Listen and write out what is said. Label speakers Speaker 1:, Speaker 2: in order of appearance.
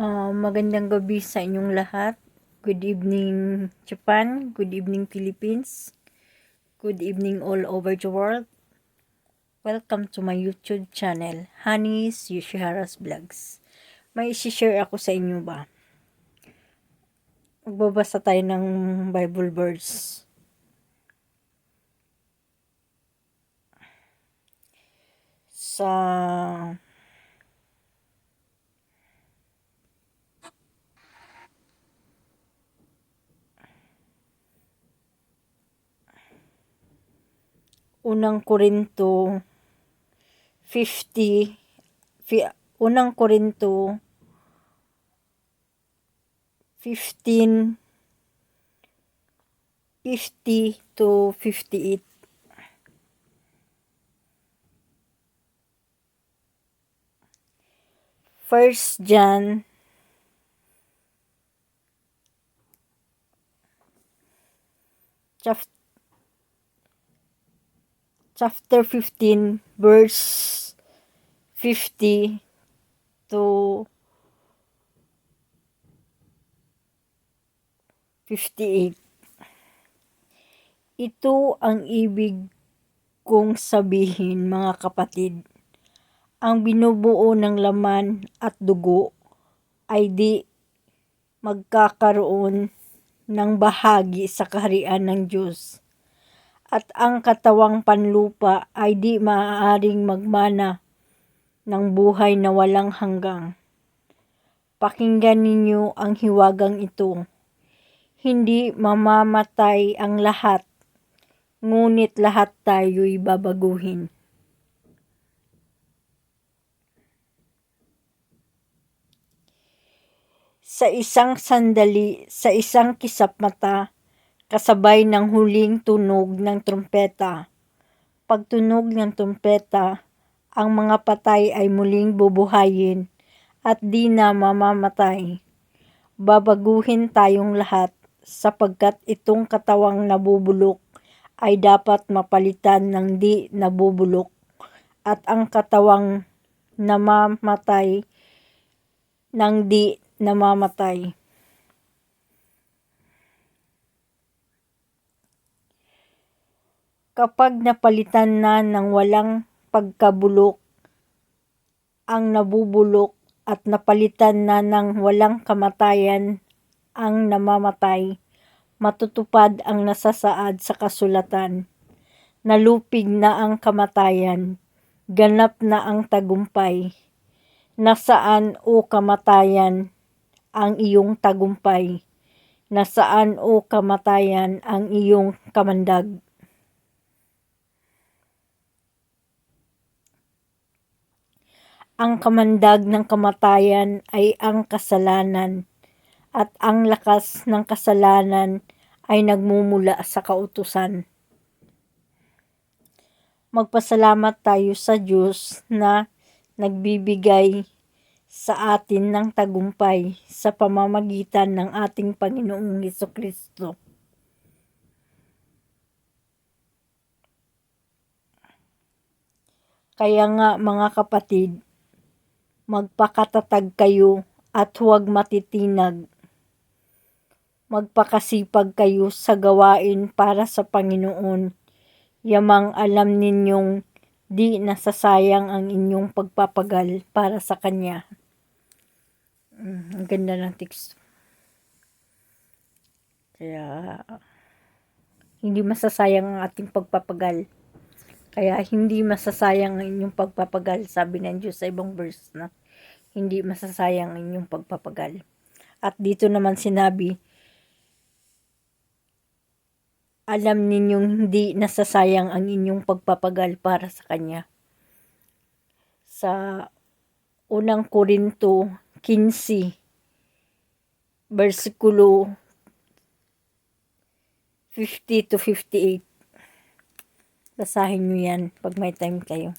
Speaker 1: Ah, magandang gabi sa inyong lahat. Good evening Japan, good evening Philippines, good evening all over the world. Welcome to my YouTube channel, Honey's Yoshihara's Vlogs. May isi-share ako sa inyo ba? Magbabasa tayo ng Bible verse. Sa Unang Korinto 50 fi- Unang Korinto 15 50 to 58 First John chapter chapter 15 verse 50 to 58 Ito ang ibig kong sabihin mga kapatid. Ang binubuo ng laman at dugo ay di magkakaroon ng bahagi sa kaharian ng Diyos at ang katawang panlupa ay di maaaring magmana ng buhay na walang hanggang. Pakinggan ninyo ang hiwagang ito. Hindi mamamatay ang lahat, ngunit lahat tayo'y babaguhin. Sa isang sandali, sa isang kisap mata, kasabay ng huling tunog ng trumpeta. Pagtunog ng trumpeta, ang mga patay ay muling bubuhayin at di na mamamatay. Babaguhin tayong lahat sapagkat itong katawang nabubulok ay dapat mapalitan ng di nabubulok at ang katawang namamatay ng di namamatay. Kapag napalitan na ng walang pagkabulok ang nabubulok at napalitan na ng walang kamatayan ang namamatay, matutupad ang nasasaad sa kasulatan. Nalupig na ang kamatayan, ganap na ang tagumpay. Nasaan o kamatayan ang iyong tagumpay? Nasaan o kamatayan ang iyong kamandag? Ang kamandag ng kamatayan ay ang kasalanan at ang lakas ng kasalanan ay nagmumula sa kautusan. Magpasalamat tayo sa Diyos na nagbibigay sa atin ng tagumpay sa pamamagitan ng ating Panginoong Heso Kristo. Kaya nga mga kapatid, magpakatatag kayo at huwag matitinag. Magpakasipag kayo sa gawain para sa Panginoon. Yamang alam ninyong di nasasayang ang inyong pagpapagal para sa Kanya. Mm, ang ganda ng text. Kaya, hindi masasayang ang ating pagpapagal. Kaya hindi masasayang ang inyong pagpapagal, sabi ng Diyos sa ibang verse na hindi masasayang ang inyong pagpapagal. At dito naman sinabi, alam ninyong hindi nasasayang ang inyong pagpapagal para sa Kanya. Sa unang Korinto 15, versikulo 50 to 58. Basahin nyo yan pag may time kayo.